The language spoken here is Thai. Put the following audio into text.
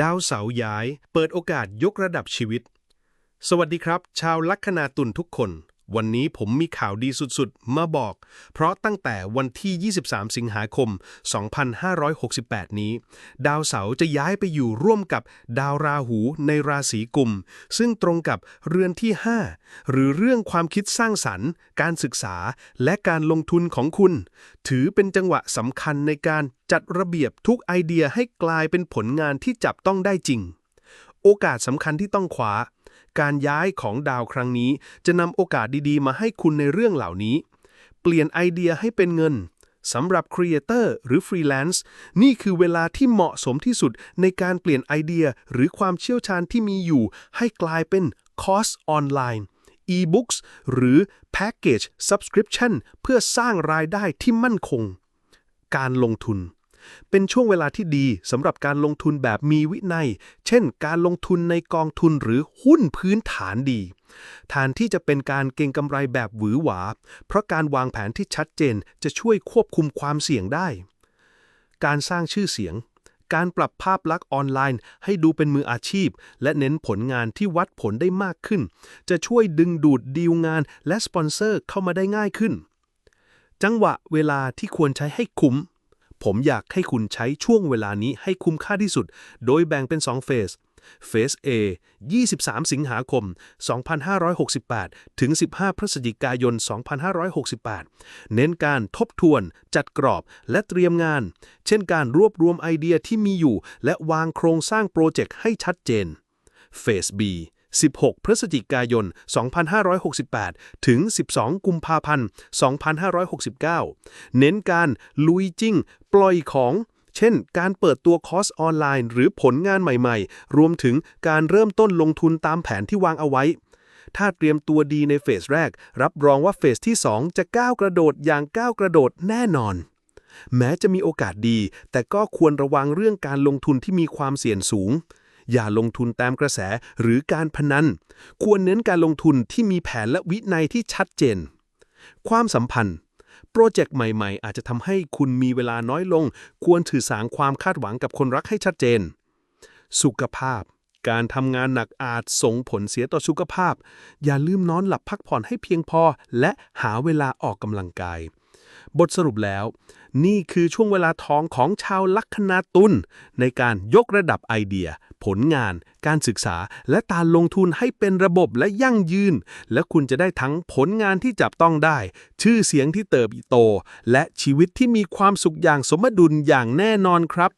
ดาวเสาย้าย เปิดโอกาสยกระดับชีวิต สวัสดีครับ ชาวลัคนาตุลทุกคน วันนี้ผมมีข่าวดีสุดๆ มาบอก เพราะตั้งแต่วันที่ 23 สิงหาคม 2568 นี้ ดาวเสาร์จะย้ายไปอยู่ร่วมกับดาวราหูในราศีกุม ซึ่งตรงกับเรือนที่ 5 หรือเรื่องความคิดสร้างสรรค์ การศึกษา และการลงทุนของคุณ ถือเป็นจังหวะสำคัญในการจัดระเบียบทุกไอเดียให้กลายเป็นผลงานที่จับต้องได้จริง โอกาสสำคัญที่ต้องคว้า การย้ายของดาวครั้งนี้ จะนำโอกาสดีๆ มาให้คุณในเรื่องเหล่านี้ เปลี่ยนไอเดียให้เป็นเงินสำหรับครีเอเตอร์หรือฟรีแลนซ์นี่คือเวลาที่เหมาะสมที่สุดในการเปลี่ยนไอเดียหรือความเชี่ยวชาญที่มีอยู่ ให้กลายเป็นคอร์สออนไลน์ e-books หรือ Package Subscription เพื่อสร้างรายได้ที่มั่นคง การลงทุน เป็นช่วงเวลาที่ดีสำหรับการลงทุนแบบมีวินัย เช่น การลงทุนในกองทุนหรือหุ้นพื้นฐานดีแทนที่จะเป็นการเก็งกำไรแบบหวือหวา เพราะการวางแผนที่ชัดเจนจะช่วยควบคุมความเสี่ยงได้ การสร้างชื่อเสียง การปรับภาพลักษณ์ออนไลน์ ให้ดูเป็นมืออาชีพ และเน้นผลงานที่วัดผลได้มากขึ้น จะช่วยดึงดูดดีลงานและสปอนเซอร์เข้ามาได้ง่ายขึ้น จังหวะเวลาที่ควรใช้ให้คุ้ม ผมอยากให้คุณใช้ช่วงเวลานี้ให้คุ้มค่าที่สุด โดยแบ่งเป็น 2 เฟสเฟส A 23 สิงหาคม 2568 ถึง 15 พฤศจิกายน 2568 เน้นการทบทวน จัดกรอบ และเตรียมงาน เช่นการรวบรวมไอเดียที่มีอยู่ และวางโครงสร้างโปรเจกต์ให้ชัดเจน เฟส B 16 พฤศจิกายน 2568 ถึง 12 กุมภาพันธ์ 2569 เน้นการลุยจริง ปล่อยของ เช่น การเปิดตัวคอร์สออนไลน์ หรือผลงานใหม่ๆ รวมถึงการเริ่มต้นลงทุนตามแผนที่วางเอาไว้ ถ้าเตรียมตัวดีในเฟสแรก รับรองว่าเฟสที่ 2 จะก้าวกระโดดอย่างก้าวกระโดดแน่นอนแม้จะมีโอกาสดี แต่ก็ควรระวังเรื่องการลงทุนที่มีความเสี่ยงสูง อย่าลงทุนตามกระแสหรือการพนัน ควรเน้นการลงทุนที่มีแผนและวินัยที่ชัดเจน ความสัมพันธ์ โปรเจกต์ใหม่ๆ อาจจะทำให้คุณมีเวลาน้อยลง ควรถือสางความคาดหวังกับคนรักให้ชัดเจน สุขภาพ การทำงานหนักอาจส่งผลเสียต่อสุขภาพ อย่าลืมนอนหลับพักผ่อนให้เพียงพอ และหาเวลาออกกำลังกาย บทสรุปแล้ว นี่คือช่วงเวลาทองของชาวลัคนาตุลในการยกระดับไอเดีย ผลงาน การศึกษา และการลงทุนให้เป็นระบบและยั่งยืน และคุณจะได้ทั้งผลงานที่จับต้องได้ ชื่อเสียงที่เติบโต และชีวิตที่มีความสุขอย่างสมดุลอย่างแน่นอนครับ